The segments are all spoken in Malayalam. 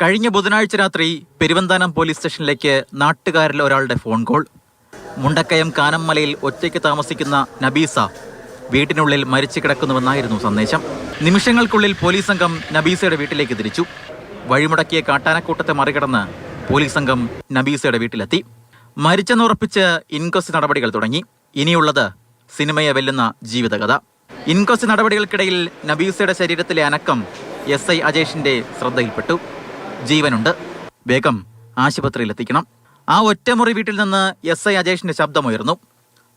കഴിഞ്ഞ ബുധനാഴ്ച രാത്രി പെരുവന്താനം പോലീസ് സ്റ്റേഷനിലേക്ക് നാട്ടുകാരിൽ ഒരാളുടെ ഫോൺ കോൾ. മുണ്ടക്കയം കാനംമലയിൽ ഒറ്റയ്ക്ക് താമസിക്കുന്ന നബീസ വീട്ടിനുള്ളിൽ മരിച്ചു കിടക്കുന്നുവെന്നായിരുന്നു സന്ദേശം. നിമിഷങ്ങൾക്കുള്ളിൽ പോലീസ് സംഘം നബീസയുടെ വീട്ടിലേക്ക് തിരിച്ചു. വഴിമുടക്കിയ കാട്ടാനക്കൂട്ടത്തെ മറികടന്ന് പോലീസ് സംഘം നബീസയുടെ വീട്ടിലെത്തി. മരിച്ചെന്നുറപ്പിച്ച് ഇൻക്വസ്റ്റ് നടപടികൾ തുടങ്ങി. ഇനിയുള്ളത് സിനിമയെ വെല്ലുന്ന ജീവിതകഥ. ഇൻക്വസ്റ്റ് നടപടികൾക്കിടയിൽ നബീസയുടെ ശരീരത്തിലെ അനക്കം എസ് ഐ അജേഷിന്റെ ശ്രദ്ധയിൽപ്പെട്ടു. ജീവനുണ്ട്. വേഗം ആശുപത്രിയിൽ എത്തിക്കണം ആ ഒറ്റമുറി വീട്ടിൽ നിന്ന് എസ് ഐ അജേഷിന്റെ ശബ്ദമുയർന്നു.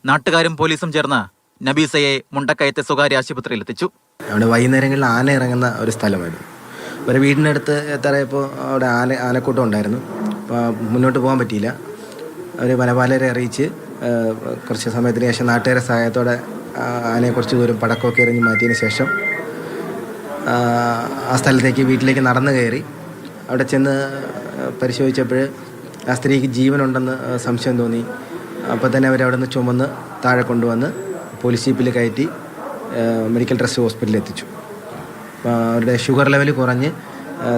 നാട്ടുകാരും പോലീസും ചേർന്ന് നബീസയെ മുണ്ടക്കയത്തെ സ്വകാര്യ ആശുപത്രിയിൽ എത്തിച്ചു അവിടെ വൈകുന്നേരങ്ങളിൽ ആന ഇറങ്ങുന്ന ഒരു സ്ഥലമായിരുന്നു. ഒരു വീടിനടുത്ത് എത്തറയപ്പോൾ അവിടെ ആന ആനക്കൂട്ടം ഉണ്ടായിരുന്നു. അപ്പോൾ മുന്നോട്ട് പോകാൻ പറ്റിയില്ല. അവർ വനപാലരെ അറിയിച്ച് കുറച്ച് സമയത്തിന് ശേഷം നാട്ടുകാരെ സഹായത്തോടെ ആനയെ കുറച്ച് ദൂരം പടക്കമൊക്കെ എറിഞ്ഞ് മാറ്റിയതിന് ശേഷം ആ സ്ഥലത്തേക്ക് വീട്ടിലേക്ക് നടന്നു കയറി. അവിടെ ചെന്ന് പരിശോധിച്ചപ്പോൾ ആ സ്ത്രീക്ക് ജീവനുണ്ടെന്ന് സംശയം തോന്നി. അപ്പോൾ തന്നെ അവരവിടെ നിന്ന് ചുമന്ന് താഴെ കൊണ്ടുവന്ന് പോലീസ് ജീപ്പിൽ കയറ്റി മെഡിക്കൽ ട്രസ്റ്റ് ഹോസ്പിറ്റലിൽ എത്തിച്ചു. അവരുടെ ഷുഗർ ലെവൽ കുറഞ്ഞ്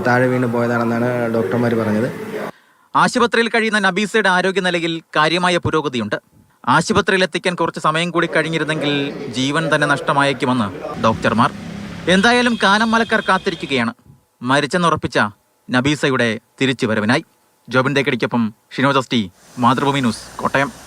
താഴെ വീണ് പോയതാണെന്നാണ് ഡോക്ടർമാർ പറഞ്ഞത്. ആശുപത്രിയിൽ കഴിയുന്ന നബീസയുടെ ആരോഗ്യനിലയിൽ കാര്യമായ പുരോഗതിയുണ്ട്. ആശുപത്രിയിൽ എത്തിക്കാൻ കുറച്ച് സമയം കൂടി കഴിഞ്ഞിരുന്നെങ്കിൽ ജീവൻ തന്നെ നഷ്ടമായേക്കുമെന്ന് ഡോക്ടർമാർ. എന്തായാലും കാനമലക്കാർ കാത്തിരിക്കുകയാണ്. മരിച്ചെന്നുറപ്പിച്ച നബീസയുടെ തിരിച്ചുവരവിനായി. ജോബിൻ തേക്കടിക്കൊപ്പം ഷിനോജസ്റ്റി മാതൃഭൂമി ന്യൂസ് കോട്ടയം.